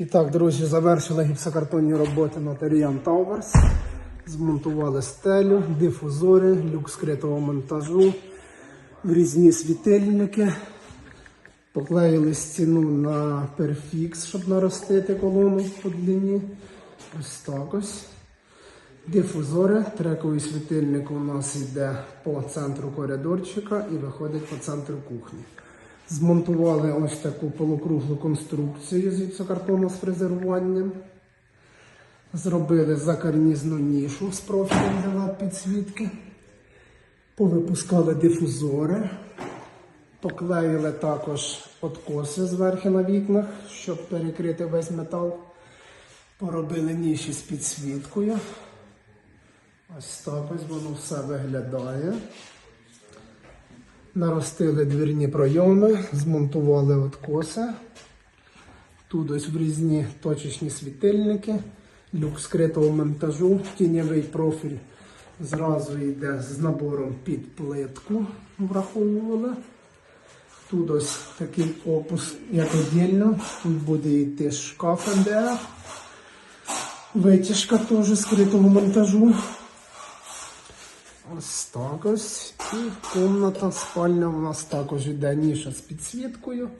І так, друзі, завершили гіпсокартонні роботи на Terian Towers. Змонтували стелю, дифузори, люк скритого монтажу, різні світильники. Поклеїли стіну на перфікс, щоб наростити колону по длині. Ось так ось. Дифузори, трековий світильник у нас йде по центру коридорчика і виходить по центру кухні. Змонтували ось таку полукруглу конструкцію з гіпсокартону з фрезеруванням. Зробили закарнізну нішу з профілем для підсвітки. Повипускали дифузори. Поклеїли також откоси зверху на вікнах, щоб перекрити весь метал. Поробили ніші з підсвіткою. Ось так ось воно все виглядає. Наростили двірні пройоми, змонтували откоси. Тут ось в різні точечні світильники, люк скритого монтажу, тіньовий профіль зразу йде з набором під плитку, враховували. Тут ось такий опус, як віддільно. Тут буде йти шкаф МДФ. Витяжка теж скритого монтажу. Ось так ось. І комната спальня у нас також йде ніша з підсвіткою.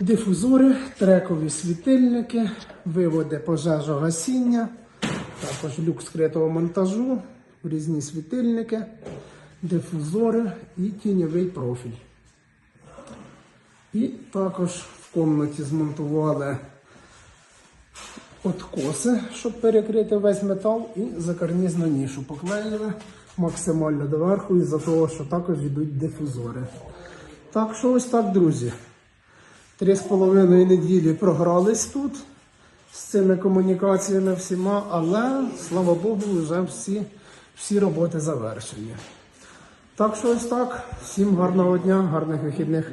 Дифузори, трекові світильники, виводи пожежогасіння, також люк скритого монтажу, різні світильники, дифузори і тіньовий профіль. І також в комнаті змонтували откоси, щоб перекрити весь метал, і закарнізну нішу поклеїли максимально доверху, із-за того, що також йдуть дифузори. Так що ось так, друзі. Три з половиною неділі програлись тут з цими комунікаціями всіма, але слава Богу, вже всі, всі роботи завершені. Так що ось так. Всім гарного дня, гарних вихідних.